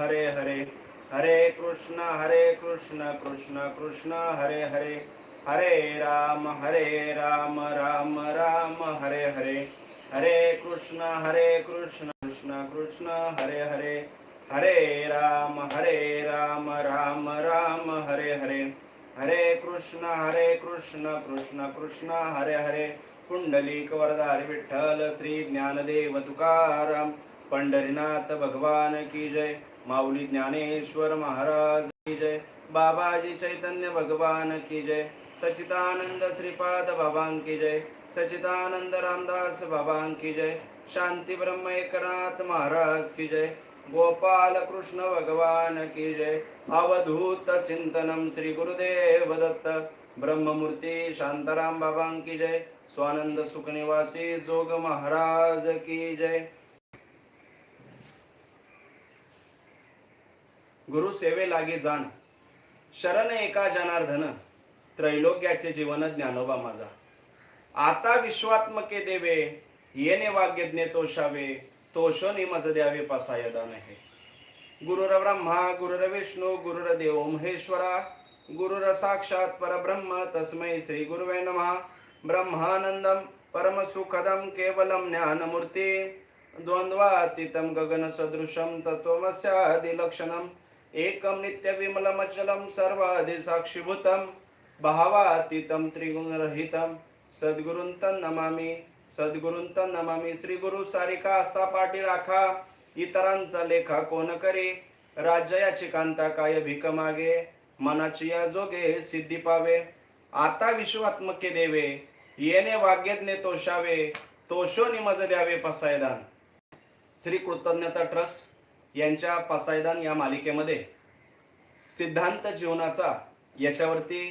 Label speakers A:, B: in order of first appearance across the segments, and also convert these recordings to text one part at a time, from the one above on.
A: हरे हरे. हरे कृष्ण हरे कृष्ण कृष्ण कृष्ण हरे हरे. हरे राम हरे राम राम राम हरे हरे. हरे कृष्ण हरे कृष्ण कृष्ण कृष्ण हरे हरे. हरे राम हरे राम राम राम हरे हरे. हरे कृष्ण हरे कृष्ण कृष्ण कृष्ण हरे हरे. पुंडलिक वरदार विठ्ठल श्री ज्ञानदेव तुकाराम. पंढरीनाथ भगवान की जय. माऊली ज्ञानेश्वर महाराज की जय बाबाजी चैतन्य भगवान की जय सचिदानंद श्रीपाद बाबां की जय सचिदानंद रामदास बाबां की जय शांती ब्रह्म एकनाथ महाराज की जय गोपाल कृष्ण भगवान की जय अवधूत चिंतनम श्री गुरुदेव दत्त ब्रह्ममूर्ती शांताराम बाबां की जय स्वानंद सुखनिवासी जोग महाराज की जय। गुरु सेवे लागे जाण. शरण एका जनार्दन त्रैलोक्याचे जीवन ज्ञानोबा माझा. आता विश्वात्मके देवे येणे वाग्यज्ञे तोषावे तोषोनी निमज द्यावे पासायदान हे गुरुर ब्रह्मा गुरुर विष्णू गुरुर देव महेश्वरा गुरुर साक्षात परब्रह्म तस्मै श्री गुरुवे नमः. ब्रह्मानंदम परमसुखदम केवलम ज्ञानमूर्ती. द्वंद्वातीतं गगनसदृशं तत्त्वमस्यादिलक्षणम् एकं नित्यविमलमचलं सर्वादिसाक्षिभूतं भावातीतं त्रिगुणरहितं। सद्गुरुं तं नमामि सद्गुरुं तं नमामि। श्रीगुरु सारिका आस्था पाठी राखा इतरांचा लेखा कोण करे? राज्याची कांता काय भिक मागे? मनाची या जोगे सिद्धी पावे। आता विश्वात्मके देवे येणे वाग्यज्ञे तोषावे तोषो निमज द्यावे पसायदान श्री कृतज्ञता ट्रस्ट यांच्या पसायदान या मालिकेमध्ये सिद्धांत जीवनाचा याच्यावरती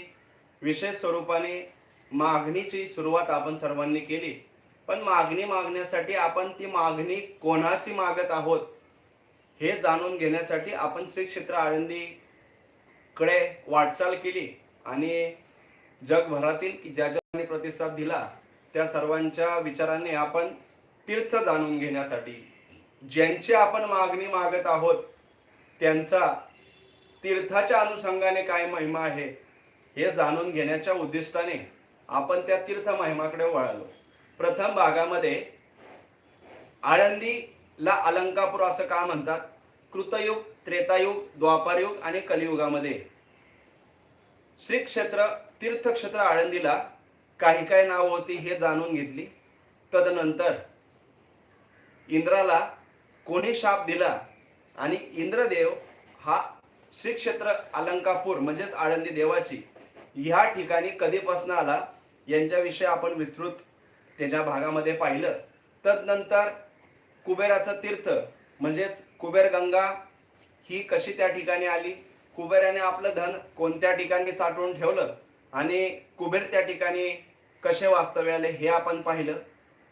A: विशेष स्वरूपाने मागणीची सुरुवात आपण सर्वांनी केली. पण मागणी मागण्यासाठी आपण ती मागणी कोणाची मागत आहोत हे जाणून घेण्यासाठी आपण श्री क्षेत्र आळंदीकडे वाटचाल केली आणि जगभरातील की ज्या ज्यांनी प्रतिसाद दिला त्या सर्वांच्या विचाराने आपण तीर्थ जाणून घेण्यासाठी ज्यांची आपण मागणी मागत आहोत त्यांचा तीर्थाच्या अनुषंगाने काय महिमा आहे हे जाणून घेण्याच्या उद्दिष्टाने आपण त्या तीर्थ महिमाकडे वळालो. प्रथम भागामध्ये आळंदीला अलंकापूर असं का म्हणतात? कृतयुग त्रेतायुग द्वापारयुग आणि कलियुगामध्ये. श्री क्षेत्र तीर्थक्षेत्र आळंदीला काही काय नाव होती हे जाणून घेतली. तदनंतर इंद्राला कोणी शाप दिला आणि इंद्रदेव हा श्री क्षेत्र अलंकापूर म्हणजेच आळंदी देवाची ह्या ठिकाणी कधीपासून आला? यांच्याविषयी आपण विस्तृत त्याच्या भागामध्ये पाहिलं. तदनंतर कुबेराचं तीर्थ म्हणजेच कुबेर गंगा ही कशी त्या ठिकाणी आली? कुबेराने आपलं धन कोणत्या ठिकाणी साठवून ठेवलं? आणि कुबेर त्या ठिकाणी कसे वास्तव्य आले हे आपण पाहिलं.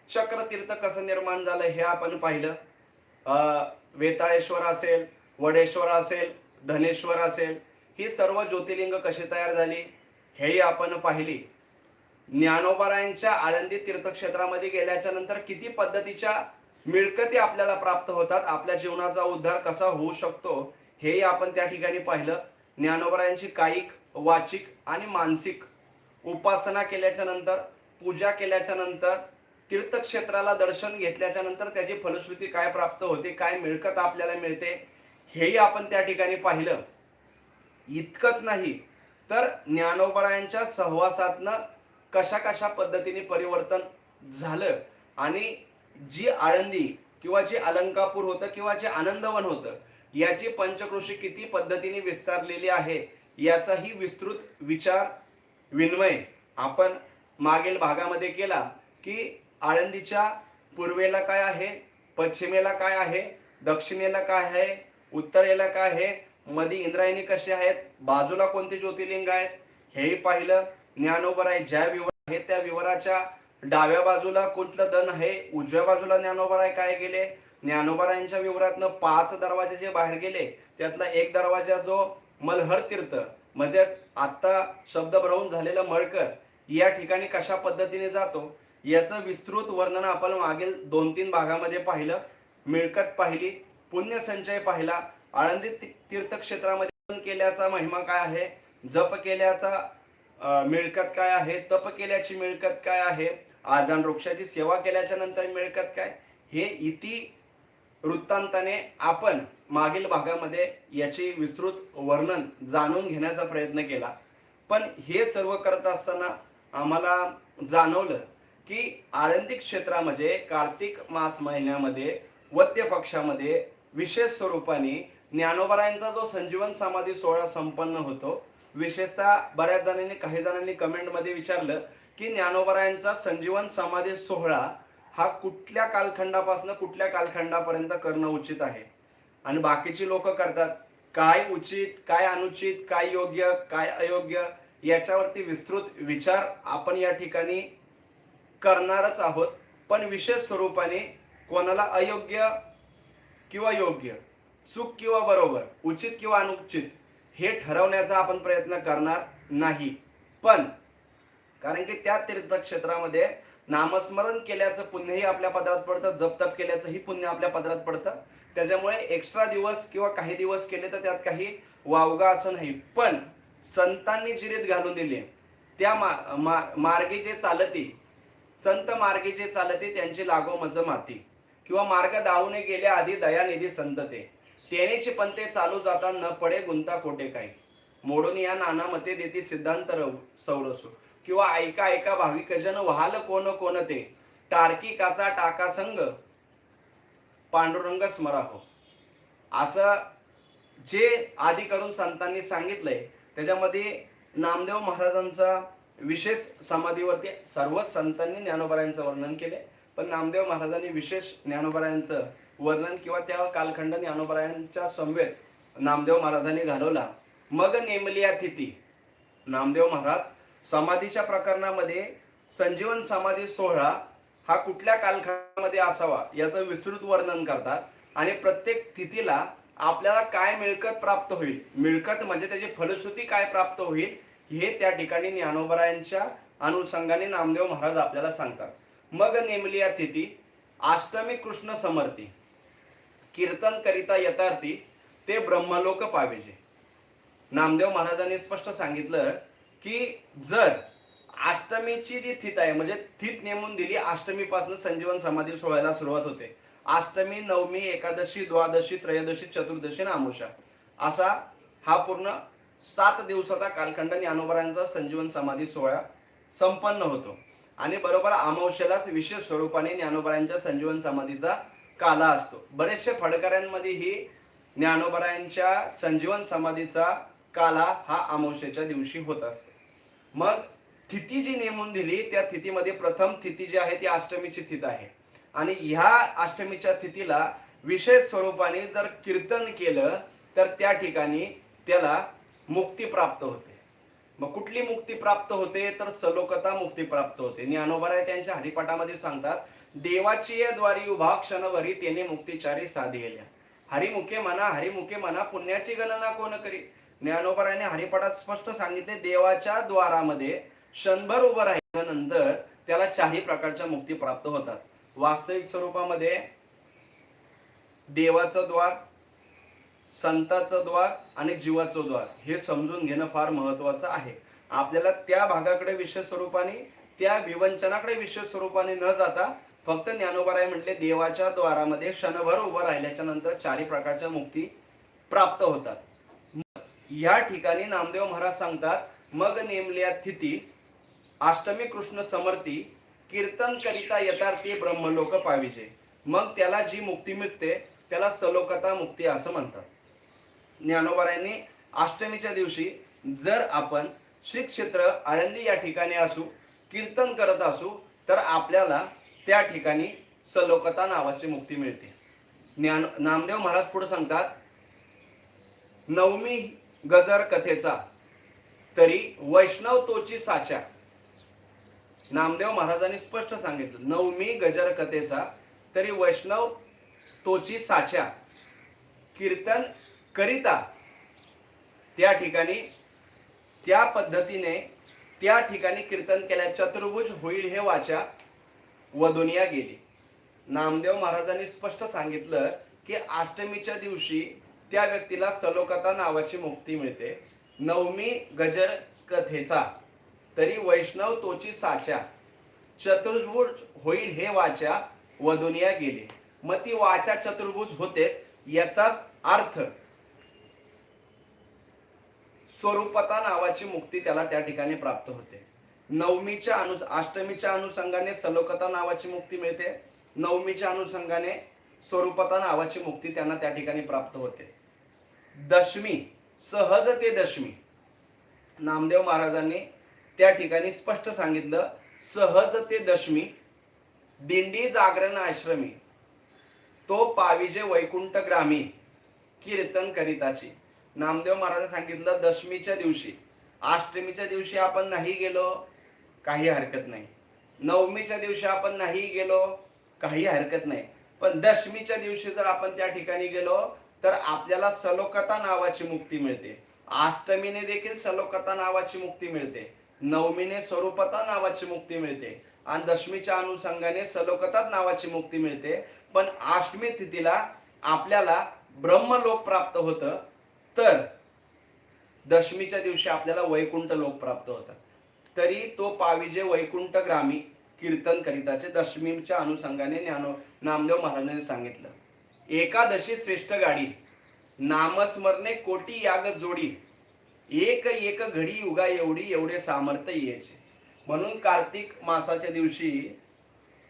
A: चक्रतीर्थ कसं निर्माण झालं हे आपण पाहिलं. वेताळेश्वर असेल वडेश्वर असेल धनेश्वर असेल ही सर्व ज्योतिर्लिंग कशी तयार झाली हेही आपण पाहिली. ज्ञानोबारायांच्या आळंदी तीर्थक्षेत्रामध्ये गेल्याच्यानंतर किती पद्धतीच्या मिळकती आपल्याला प्राप्त होतात आपल्या जीवनाचा उद्धार कसा होऊ शकतो हेही आपण त्या ठिकाणी पाहिलं. ज्ञानोबरायांची कायिक वाचिक आणि मानसिक उपासना केल्याच्यानंतर पूजा केल्याच्यानंतर तीर्थक्षेत्राला दर्शन घेतल्याच्या नंतर त्याची फलश्रुती काय प्राप्त होते काय मिळकत आपल्याला मिळते हेही आपण त्या ठिकाणी पाहिलं. इतकंच नाही तर ज्ञानोबरायांच्या सहवासातनं कशा कशा पद्धतीने परिवर्तन झालं आणि जी आळंदी किंवा जे अलंकापूर होतं किंवा जे आनंदवन होतं याची पंचकृषी किती पद्धतीने विस्तारलेली आहे याचाही विस्तृत विचार विनिमय आपण मागील भागामध्ये केला की आळंदीच्या पूर्वेला काय आहे? पश्चिमेला काय आहे? दक्षिणेला काय आहे? उत्तरेला काय आहे? मध्ये इंद्रायणी कसे आहेत? बाजूला कोणते ज्योतिर्लिंग आहेत? हेही पाहिलं. ज्ञानोबर आहे. ज्या विवर आहे त्या विवराच्या डाव्या बाजूला कुठलं धन आहे. उजव्या बाजूला ज्ञानोबर आहे. काय गेले? ज्ञानोबरायांच्या विवरातनं पाच दरवाजे जे बाहेर गेले त्यातला एक दरवाजा जो मलहर तीर्थ म्हणजेच आता शब्द भरवून झालेलं मळकर या ठिकाणी कशा पद्धतीने जातो? याचं विस्तृत वर्णन आपण मागील दोन तीन भागामध्ये पाहिलं. मिळकत पाहिली पुण्य संचय पाहिला आळंदी तीर्थक्षेत्रामध्ये केल्याचा महिमा काय आहे? जप केल्याचा मिळकत काय आहे? तप केल्याची मिळकत काय आहे? आजान वृक्षाची सेवा केल्याच्यानंतर मिळकत काय? हे इति वृत्तांताने आपण मागील भागामध्ये याची विस्तृत वर्णन जाणून घेण्याचा प्रयत्न केला. पण हे सर्व करत असताना आम्हाला जाणवलं की आळंदी क्षेत्रामध्ये कार्तिक मास महिन्यामध्ये वद्य पक्षामध्ये विशेष स्वरूपाने ज्ञानोबरायांचा जो संजीवन समाधी सोहळा संपन्न होतो विशेषतः बऱ्याच जणांनी काही जणांनी कमेंटमध्ये विचारलं की ज्ञानोबरायांचा संजीवन समाधी सोहळा हा कुठल्या कालखंडापासून कुठल्या कालखंडापर्यंत करणं उचित आहे? आणि बाकीची लोक करतात काय उचित काय अनुचित काय योग्य काय अयोग्य याच्यावरती विस्तृत विचार आपण या ठिकाणी करणारच आहोत. पण विशेष स्वरूपाने कोणाला अयोग्य किंवा योग्य चूक किंवा बरोबर उचित किंवा अनुचित हे ठरवण्याचा आपण प्रयत्न करणार नाही. पण कारण की त्या तीर्थक्षेत्रामध्ये नामस्मरण केल्याचं पुण्यही आपल्या पदरात पडतं जपतप केल्याचंही पुण्य आपल्या पदरात पडतं. त्याच्यामुळे एक्स्ट्रा दिवस किंवा काही दिवस केले तर त्यात काही वावगा असं नाही. पण संतांनी जिरीत घालून दिले. त्या मा, मा, मार्गे जे चालती संत मार्गी जे त्यांची लागो मज माती. किंवा मार्ग दावूने गेल्या आधी दयानिधी संत ते तेनेची पंते चालू जाता न पडे गुंता कोटे काही. मोडून या नाना मते देते सिद्धांत सौरसो. किंवा ऐका ऐका भाविक जन कोण कोण ते. टार्किकाचा टाका संग पांडुरंग स्मरा हो असं जे आधी करून संतांनी सांगितलंय त्याच्यामध्ये नामदेव महाराजांचा विशेष समाधीवरती सर्वच संतांनी ज्ञानोबरायांचं वर्णन केले. पण नामदेव महाराजांनी विशेष ज्ञानोबरायांचं वर्णन किंवा त्या कालखंड ज्ञानोबरायांच्या समवेत नामदेव महाराजांनी घालवला. मग नेमलिया तिथी नामदेव महाराज समाधीच्या प्रकरणामध्ये संजीवन समाधी सोहळा हा कुठल्या कालखंडामध्ये असावा याचं विस्तृत वर्णन करतात आणि प्रत्येक तिथीला आपल्याला काय मिळकत प्राप्त होईल? मिळकत म्हणजे त्याची फलश्रुती काय प्राप्त होईल? हे त्या ठिकाणी ज्ञानोबरायांच्या अनुषंगाने नामदेव महाराज आपल्याला सांगतात. मग नेमली या तिथी अष्टमी कृष्ण समर्थी कीर्तन करिता यथार्थी ते ब्रह्मलोक पाहिजे नामदेव महाराजांनी स्पष्ट सांगितलं की जर अष्टमीची जी थित आहे म्हणजे थित नेमून दिली अष्टमीपासून संजीवन समाधी सोहळ्याला सुरुवात होते. अष्टमी नवमी एकादशी द्वादशी त्रयोदशी चतुर्दशी आणि आमुषा असा हा पूर्ण सात दिवसाचा कालखंड ज्ञानोबरांचा संजीवन समाधी सोहळा संपन्न होतो. आणि बरोबर अमावश्यालाच विशेष स्वरूपाने ज्ञानोबरांच्या संजीवन समाधीचा काला असतो. बरेचसे फडकऱ्यांमध्येही ज्ञानोबरांच्या संजीवन समाधीचा काला हा अमावस्येच्या दिवशी होत असतो. मग तिथी जी नेमून दिली त्या तिथीमध्ये प्रथम तिथी जी आहे ती अष्टमीची तिथ आहे. आणि ह्या अष्टमीच्या तिथीला विशेष स्वरूपाने जर कीर्तन केलं तर त्या ठिकाणी त्याला मुक्ती प्राप्त होते. मग कुठली मुक्ती प्राप्त होते? तर सलोकता मुक्ती प्राप्त होते. ज्ञानोबराय त्यांच्या हरिपाठामध्ये सांगतात देवाची या द्वारी उभा क्षणभरी त्याने मुक्तीचारी साधिल्या हरिमुखे म्हणा हरिमुखे म्हणा पुण्याची गणना कोण करी? ज्ञानोबरायने हरिपाठात स्पष्ट सांगितले देवाच्या द्वारामध्ये क्षणभर उभं राहिल्यानंतर त्याला चारही प्रकारच्या मुक्ती प्राप्त होतात. वास्तविक स्वरूपामध्ये देवाचं द्वार संताचं द्वार आणि जीवाचं द्वार हे समजून घेणं फार महत्वाचं आहे. आपल्याला त्या भागाकडे विशेष स्वरूपाने त्या विवंचनाकडे विशेष स्वरूपाने न जाता फक्त ज्ञानोबाराय म्हटले देवाच्या द्वारामध्ये क्षणभर उभं राहिल्याच्या नंतर चारी प्रकारच्या मुक्ती प्राप्त होतात. या ठिकाणी नामदेव महाराज सांगतात मग नेमल्या तिथी अष्टमी कृष्ण समर्थी कीर्तन करिता यथार्थी ब्रह्मलोक पाविजे. मग त्याला जी मुक्ती मिळते त्याला सलोकता मुक्ती असं म्हणतात. ज्ञानोबारायांनी अष्टमीच्या दिवशी जर आपण श्री क्षेत्र आळंदी या ठिकाणी असू कीर्तन करत असू तर आपल्याला त्या ठिकाणी सलोकता नावाची मुक्ती मिळते. ज्ञान नामदेव महाराज पुढे सांगतात नवमी गजर कथेचा तरी वैष्णव तोची साच्या नामदेव महाराजांनी स्पष्ट सांगितलं नवमी गजर कथेचा तरी वैष्णव तोची साच्या कीर्तन करिता त्या ठिकाणी त्या पद्धतीने त्या ठिकाणी कीर्तन केल्या चतुर्भुज होईल हे वाचा. वदुनिया गेली. नामदेव महाराजांनी स्पष्ट सांगितलं की अष्टमीच्या दिवशी त्या व्यक्तीला सलोकता नावाची मुक्ती मिळते. नवमी गजर कथेचा. तरी वैष्णव तोची साच्या चतुर्भुज होईल हे वाचा. वदुनिया गेली. मग ती वाचा चतुर्भुज होतेच याचाच अर्थ स्वरूपता नावाची मुक्ती त्याला त्या ठिकाणी प्राप्त होते. नवमीच्या अनु अष्टमीच्या अनुषंगाने सलोकता नावाची मुक्ती मिळते. नवमीच्या अनुषंगाने स्वरूपता नावाची मुक्ती त्यांना त्या ठिकाणी प्राप्त होते. दशमी सहज ते दशमी. नामदेव महाराजांनी त्या ठिकाणी स्पष्ट सांगितलं सहज ते दशमी दिंडी जागरण आश्रमी तो पाविजे वैकुंठ ग्रामी कीर्तन करिताची. नामदेव महाराजांनी सांगितलं दशमीच्या दिवशी अष्टमीच्या दिवशी आपण नाही गेलो काही हरकत नाही. नवमीच्या दिवशी आपण नाही गेलो काही हरकत नाही. पण दशमीच्या दिवशी जर आपण त्या ठिकाणी गेलो तर आपल्याला सलोकता नावाची मुक्ती मिळते. अष्टमीने देखील सलोकता नावाची मुक्ती मिळते. नवमीने स्वरूपता नावाची मुक्ती मिळते. आणि दशमीच्या अनुषंगाने सलोकता नावाची मुक्ती मिळते. पण अष्टमी तिथीला आपल्याला ब्रह्मलोक प्राप्त होतं. तर दशमीच्या दिवशी आपल्याला वैकुंठ लोक प्राप्त होतात. तरी तो पाविजे वैकुंठ ग्रामी कीर्तन करिताचे दशमीच्या अनुषंगाने ज्ञानो नामदेव महाराजांनी सांगितलं. एकादशी श्रेष्ठ गाडी नामस्मरणे कोटी याग जोडी एक एक घडी युगा एवढी एवढे सामर्थ्य यायचे. म्हणून कार्तिक मासाच्या दिवशी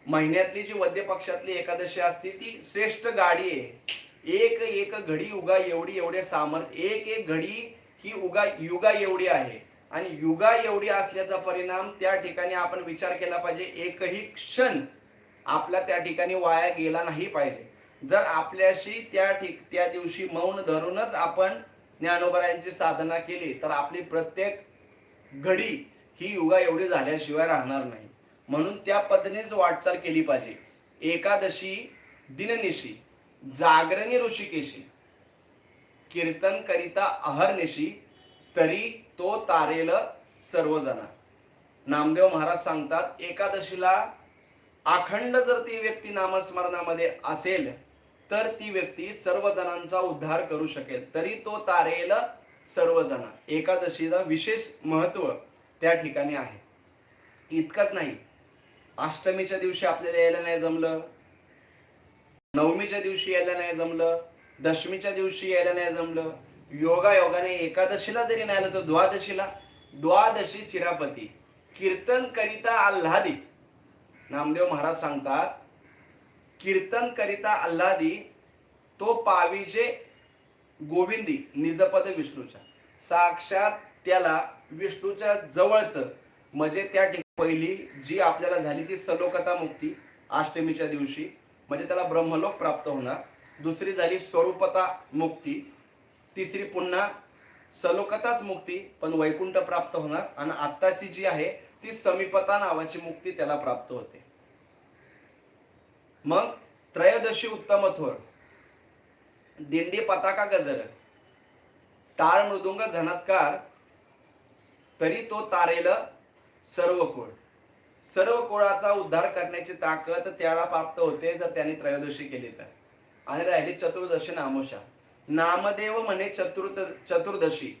A: महिन्यातली जी वद्य पक्षातली एकादशी असते ती श्रेष्ठ गाडी आहे. एक एक घडी उगा एवढी एवढे सामर्थ्य एक एक घडी ही उगा युगा एवढी आहे. आणि युगा एवढी असल्याचा परिणाम त्या ठिकाणी आपण विचार केला पाहिजे एकही क्षण आपला त्या ठिकाणी वाया गेला नाही पाहिजे. जर आपल्याशी त्या ठिक त्या दिवशी मौन धरूनच आपण ज्ञानोबरायांची साधना केली तर आपली प्रत्येक घडी ही युगा एवढी झाल्याशिवाय राहणार नाही. म्हणून त्या पद्धतीनेच वाटचाल केली पाहिजे. एकादशी दिननिशी जागरणी ऋषिकेशी. कीर्तन करिता अहर्निशी तरी तो तारेल सर्वजण नामदेव महाराज सांगतात एकादशीला अखंड जर ती व्यक्ती नामस्मरणामध्ये असेल तर ती व्यक्ती सर्व जणांचा उद्धार करू शकेल. तरी तो तारेल सर्वजण एकादशीचा विशेष महत्त्व त्या ठिकाणी आहे. इतकंच नाही. अष्टमीच्या दिवशी आपल्याला यायला नाही जमलं. नवमीच्या दिवशी यायला नाही जमलं दशमीच्या दिवशी यायला नाही जमलं योगा योगाने एकादशीला जरी नाही आलं तर द्वादशीला. द्वादशी चिरापती कीर्तन करिता आल्हादी. नामदेव महाराज सांगतात कीर्तन करिता आल्हादी तो पाविजे गोविंदी निजपद विष्णूच्या. साक्षात त्याला विष्णूच्या जवळच म्हणजे त्या ठिकाणी पहिली जी आपल्याला झाली ती सलोकता मुक्ती अष्टमीच्या दिवशी. म्हणजे त्याला ब्रह्मलोक प्राप्त होणार. दुसरी झाली स्वरूपता मुक्ती. तिसरी पुन्हा सलोकताच मुक्ती पण वैकुंठ प्राप्त होणार. आणि आत्ताची जी आहे ती समीपता नावाची मुक्ती त्याला प्राप्त होते. मग त्रयोदशी उत्तम थोर. दिंडी पताका गजर. टाळ मृदुंग झणत्कार तरी तो तारेल सर्व कोण सर्व कोळाचा उद्धार करण्याची ताकद त्याला प्राप्त होते जर त्याने त्रयोदशी केली तर. आणि राहिली चतुर्दशी नामोशा. नामदेव म्हणे चतुर्द चतुर्दशी.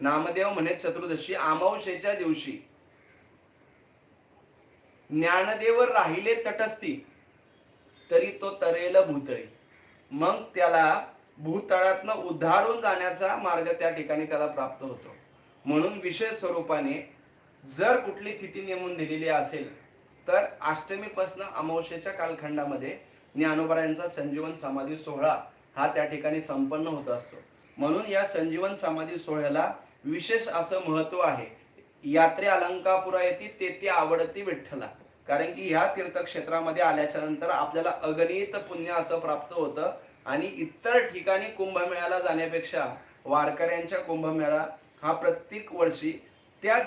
A: नामदेव म्हणे चतुर्दशी अमावशेच्या दिवशी. ज्ञानदेव राहिले तटस्थी तरी तो तरेल भूतळी. मग त्याला भूतळातनं उद्धारून जाण्याचा मार्ग त्या ठिकाणी त्याला प्राप्त होतो. म्हणून विशेष स्वरूपाने जर कुठली तिथी नेमून दिलेली असेल तर अष्टमीपासून अमावस्येच्या कालखंडामध्ये ज्ञानोबरायांचा संजीवन समाधी सोहळा हा त्या ठिकाणी संपन्न होत असतो. म्हणून या संजीवन समाधी सोहळ्याला विशेष असं महत्त्व आहे. यात्रे अलंकापुरा येते ती आवडती विठ्ठला. कारण की ह्या तीर्थक्षेत्रामध्ये आल्याच्यानंतर आपल्याला अगणित पुण्य असं प्राप्त होतं. आणि इतर ठिकाणी कुंभमेळ्याला जाण्यापेक्षा वारकऱ्यांच्या कुंभमेळा हा प्रत्येक वर्षी त्या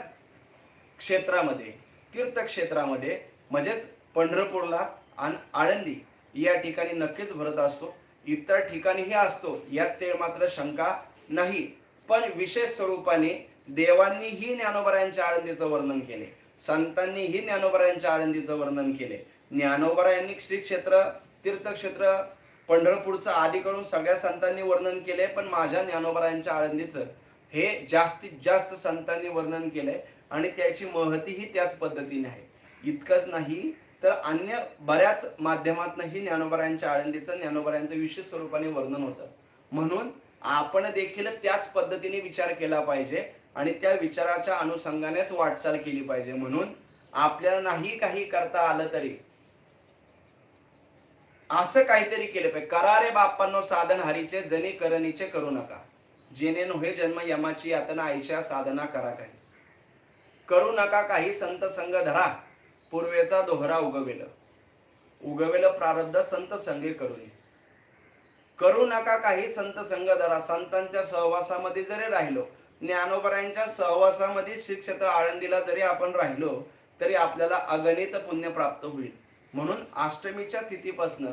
A: क्षेत्रामध्ये तीर्थक्षेत्रामध्ये म्हणजेच पंढरपूरला आणि आळंदी या ठिकाणी नक्कीच भरत असतो. इतर ठिकाणीही असतो यात ते मात्र शंका नाही. पण विशेष स्वरूपाने देवांनीही ज्ञानोबरायांच्या आळंदीचं वर्णन केले. संतांनीही ज्ञानोबरायांच्या आळंदीचं वर्णन केले. ज्ञानोबरायांनी श्री क्षेत्र तीर्थक्षेत्र पंढरपूरचं आधीकडून सगळ्या संतांनी वर्णन केले पण माझ्या ज्ञानोबरायांच्या आळंदीचं हे जास्तीत जास्त संतांनी वर्णन केलंय आणि त्याची महतीही त्याच पद्धतीने आहे. इतकंच नाही तर अन्य बऱ्याच माध्यमातूनही ज्ञानोबरायांच्या आळंदीचं ज्ञानोबरायांचं विशेष स्वरूपाने वर्णन होतं. म्हणून आपण देखील त्याच पद्धतीने विचार केला पाहिजे आणि त्या विचाराच्या अनुषंगानेच वाटचाल केली पाहिजे. म्हणून आपल्याला नाही काही करता आलं तरी असं काहीतरी केलं पाहिजे. करा रे बाप्पांनो साधन हरीचे जनी करणीचे करू नका. जेणे नोहे जन्म यमाची यातना आईच्या साधना करा काही. करू नका काही संत संग धरा. पूर्वेचा दोहरा उगवेल. उगवेल प्रारब्ध संत संगे करून. करू नका काही संत संग धरा. संतांच्या सहवासामध्ये जरी राहिलो ज्ञानोबरांच्या सहवासामध्ये शिक्षक आळंदीला जरी आपण राहिलो तरी आपल्याला अगणित पुण्य प्राप्त होईल. म्हणून अष्टमीच्या तिथीपासनं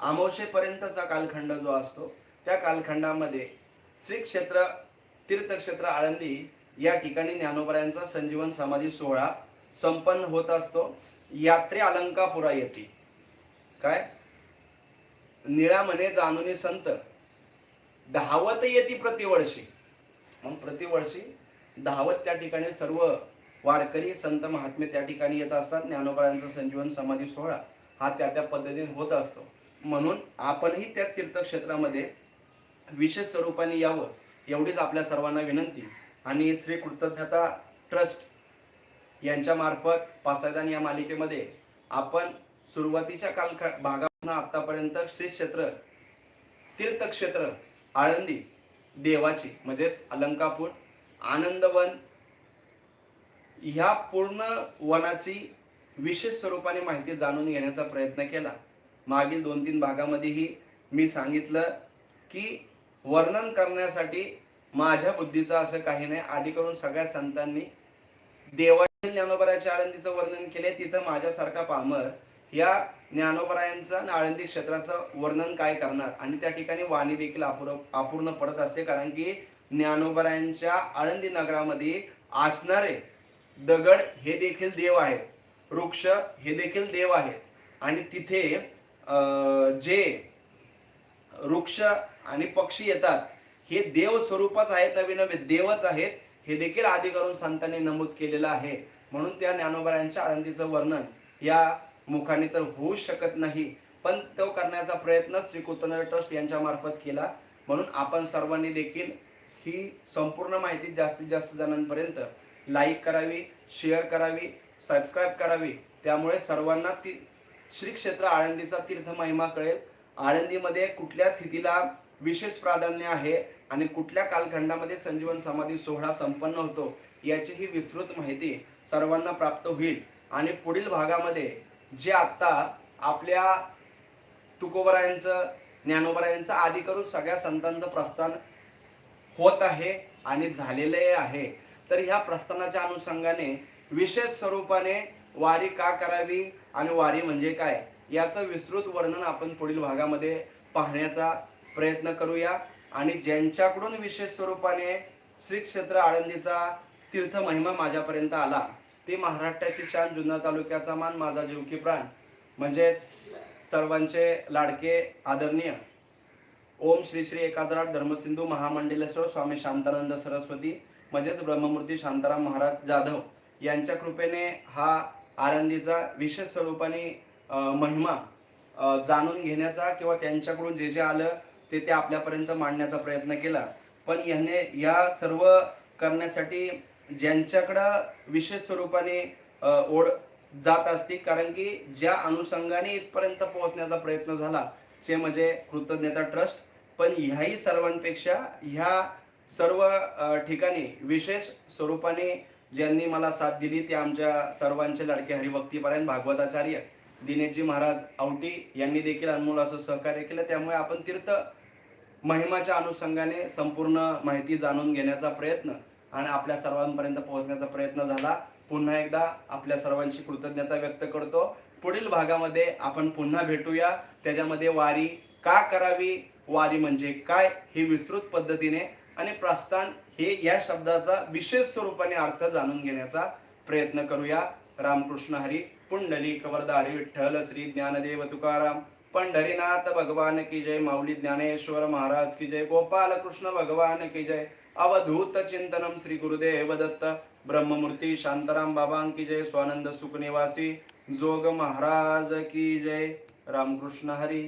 A: अमावशेपर्यंतचा कालखंड जो असतो त्या कालखंडामध्ये श्री क्षेत्र तीर्थक्षेत्र आळंदी या ठिकाणी ज्ञानोबरायांचा संजीवन समाधी सोहळा संपन्न होत असतो. यात्रे अलंकापुरा येते. काय? निळा म्हणे जाणून संत. धावत येते प्रतिवर्षी. मग प्रतिवर्षी धावत त्या ठिकाणी सर्व वारकरी संत महात्मे त्या ठिकाणी येत असतात. ज्ञानोबरायांचा संजीवन समाधी सोहळा हा त्या त्या पद्धतीने होत असतो. म्हणून आपणही त्या तीर्थक्षेत्रामध्ये विशेष स्वरूपाने यावं एवढीच आपल्या सर्वांना विनंती. आणि श्री कृतज्ञता ट्रस्ट यांच्यामार्फत पासायदान या मालिकेमध्ये आपण सुरुवातीच्या काल भागापासून आतापर्यंत श्री क्षेत्र तीर्थक्षेत्र आळंदी देवाची म्हणजेच अलंकापूर आनंदवन ह्या पूर्ण वनाची विशेष स्वरूपाने माहिती जाणून घेण्याचा प्रयत्न केला. मागील दोन तीन भागामध्येही मी सांगितलं की वर्णन करण्यासाठी माझ्या बुद्धीचं असं काही नाही. आधी करून सगळ्या संतांनी देवाच्या ज्ञानोबराच्या आळंदीचं वर्णन केले तिथं माझ्यासारखा पामर या ज्ञानोबरायांचं आणि आळंदी क्षेत्राचं वर्णन काय करणार? आणि त्या ठिकाणी वाणी देखील अपूर्ण अपूर्ण पडत असते. कारण की ज्ञानोबरायांच्या आळंदी नगरामध्ये असणारे दगड हे देखील देव आहेत. वृक्ष हे देखील देव आहेत. आणि तिथे जे वृक्ष आणि पक्षी येतात हे देव स्वरूपच आहेत अविनवे नवे देवच आहेत. हे देखील आधी करून संतांनी नमूद केलेलं आहे. म्हणून त्या ज्ञानोबरायांच्या आळंदीचं वर्णन या मुखाने तर होऊ शकत नाही. पण तो करण्याचा प्रयत्न श्री कुतनर ट्रस्ट यांच्या मार्फत केला. म्हणून आपण सर्वांनी देखील ही संपूर्ण माहिती जास्तीत जास्त जणांपर्यंत लाईक करावी शेअर करावी सबस्क्राईब करावी. त्यामुळे सर्वांना ती श्री क्षेत्र आळंदीचा तीर्थ महिमा कळेल. आळंदीमध्ये कुठल्या तिथीला विशेष प्राधान्य आहे? आणि कुठल्या कालखंडामध्ये संजीवन समाधी सोहळा संपन्न होतो याची ही विस्तृत माहिती सर्वांना प्राप्त होईल. आणि पुढील भागामध्ये जे आत्ता आपल्या तुकोबरायांचं ज्ञानोबरायांचं आधी करून सगळ्या संतांचं प्रस्थान होत आहे आणि झालेले आहे. तर ह्या प्रस्थानाच्या अनुषंगाने विशेष स्वरूपाने वारी का करावी आणि वारी म्हणजे काय याचं विस्तृत वर्णन आपण पुढील भागामध्ये पाहण्याचा प्रयत्न करूया. आणि ज्यांच्याकडून विशेष स्वरूपाने श्री क्षेत्र आळंदीचा तीर्थ महिमा माझ्यापर्यंत आला ते महाराष्ट्राची शान जुन्नर तालुक्याचा मान माझा जीव की प्राण. म्हणजेच सर्वांचे लाडके आदरणीय. ओम श्री श्री एकादराट धर्मसिंधू महामंडलेश्वर स्वामी शांतानंद सरस्वती म्हणजेच ब्रह्ममूर्ती शांताराम महाराज जाधव यांच्या कृपेने हा आळंदीचा विशेष स्वरूपाने महिमा जाणून घेण्याचा किंवा त्यांच्याकडून जे जे आलं ते ते आपल्यापर्यंत मांडण्याचा प्रयत्न केला. पण याने या सर्व करण्यासाठी ज्यांच्याकडं विशेष स्वरूपाने ओढ जात असते कारण की ज्या अनुषंगाने इथपर्यंत पोहोचण्याचा प्रयत्न झाला ते म्हणजे कृतज्ञता ट्रस्ट. पण ह्याही सर्वांपेक्षा ह्या सर्व ठिकाणी विशेष स्वरूपाने ज्यांनी मला साथ दिली ते आमच्या सर्वांचे लाडके हरिभक्तीपरायण भागवताचार्य दिनेशजी महाराज औटी यांनी देखील अनमोल असं सहकार्य केलं. त्यामुळे आपण तीर्थ महिमाच्या अनुषंगाने संपूर्ण माहिती जाणून घेण्याचा प्रयत्न आणि आपल्या सर्वांपर्यंत पोहोचण्याचा प्रयत्न झाला. पुन्हा एकदा आपल्या सर्वांची कृतज्ञता व्यक्त करतो. पुढील भागामध्ये आपण पुन्हा भेटूया. त्याच्यामध्ये वारी का करावी? वारी म्हणजे काय? हे विस्तृत पद्धतीने आणि प्रस्थान हे या शब्दाचा विशेष स्वरूपाने अर्थ जाणून घेण्याचा प्रयत्न करूया. रामकृष्ण हरी पुंडली कवरदारी विठ्ठल श्री ज्ञानदेव तुकाराम. पंढरीनाथ भगवान की जय माऊली ज्ञानेश्वर महाराज की जय गोपाल कृष्ण भगवान की जय अवधूत चिंतनम श्री गुरुदेव दत्त ब्रह्ममूर्ती शांताराम बाबां की जय स्वानंद सुखनिवासी जोग महाराज की जय रामकृष्ण हरी।